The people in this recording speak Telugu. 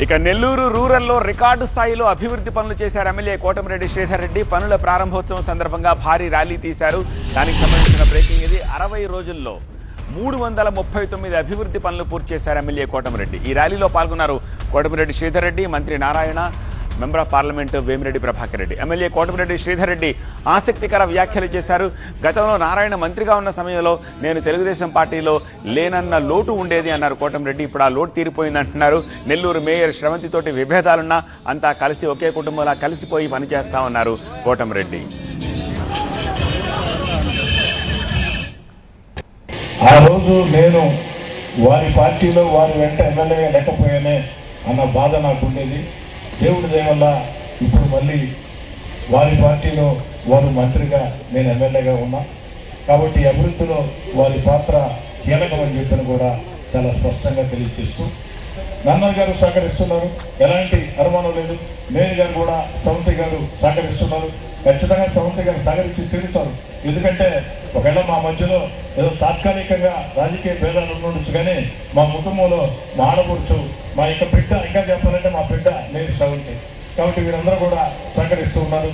ఇక నెల్లూరు రూరల్లో రికార్డు స్థాయిలో అభివృద్ధి పనులు చేశారు ఎమ్మెల్యే కోటమిరెడ్డి శ్రీధర్ రెడ్డి పనుల ప్రారంభోత్సవం సందర్భంగా భారీ ర్యాలీ తీశారు. దానికి సంబంధించిన బ్రేకింగ్ ఇది. అరవై రోజుల్లో మూడు వందల ముప్పై తొమ్మిది అభివృద్ధి పనులు పూర్తి చేశారు ఎమ్మెల్యే కోటమిరెడ్డి. ఈ ర్యాలీలో పాల్గొన్నారు కోటమిరెడ్డి శ్రీధర్ రెడ్డి మంత్రి Narayana member of parliament Vemireddy Prabhakar Reddy. MLA Kotamreddy Sridhar Reddy ఆసక్తికర వ్యాఖ్యలు చేశారు. గతంలో నారాయణ మంత్రిగా ఉన్న సమయంలో నేను తెలుగుదేశం పార్టీలో లేనన్న లోటు ఉండేది అన్నారు కోటమిరెడ్డి. ఇప్పుడు ఆ లోటు తీరిపోయింది అంటున్నారు. నెల్లూరు మేయర్ శ్రవంతితోటి విభేదాలున్నా అంతా కలిసి ఒకే కుటుంబంలా కలిసిపోయి పనిచేస్తామన్నారు కోటమిరెడ్డి. ఆ రోజు నేను వారి పార్టీలో వారి వెంట ఎమ్మెల్యే లేకపోయానే అన్న బాధ నాకు ఉండేది. దేవుడి దయ వల్ల ఇప్పుడు మళ్ళీ వారి పార్టీలో వారు మంత్రిగా నేను ఎమ్మెల్యేగా ఉన్నా. కాబట్టి అభివృద్ధిలో వారి పాత్ర కీలకమని చెప్పిన కూడా చాలా స్పష్టంగా తెలియజేస్తూ నన్నర్ గారు సహకరిస్తున్నారు. ఎలాంటి అనుమానం లేదు. మేయర్ గారు కూడా సవంతి గారు సహకరిస్తున్నారు. ఖచ్చితంగా సవంతి గారు సహకరించి తిరుగుతారు. ఎందుకంటే ఒకవేళ మా మధ్యలో ఏదో తాత్కాలికంగా రాజకీయ భేదాలు ఉండొచ్చు కానీ మా కుటుంబంలో మా ఆడపడుచు మా యొక్క బిడ్డ ఇంకా చెప్పాలంటే మా బిడ్డ నేను సవంతి కాబట్టి వీరందరూ కూడా సహకరిస్తూ ఉన్నారు.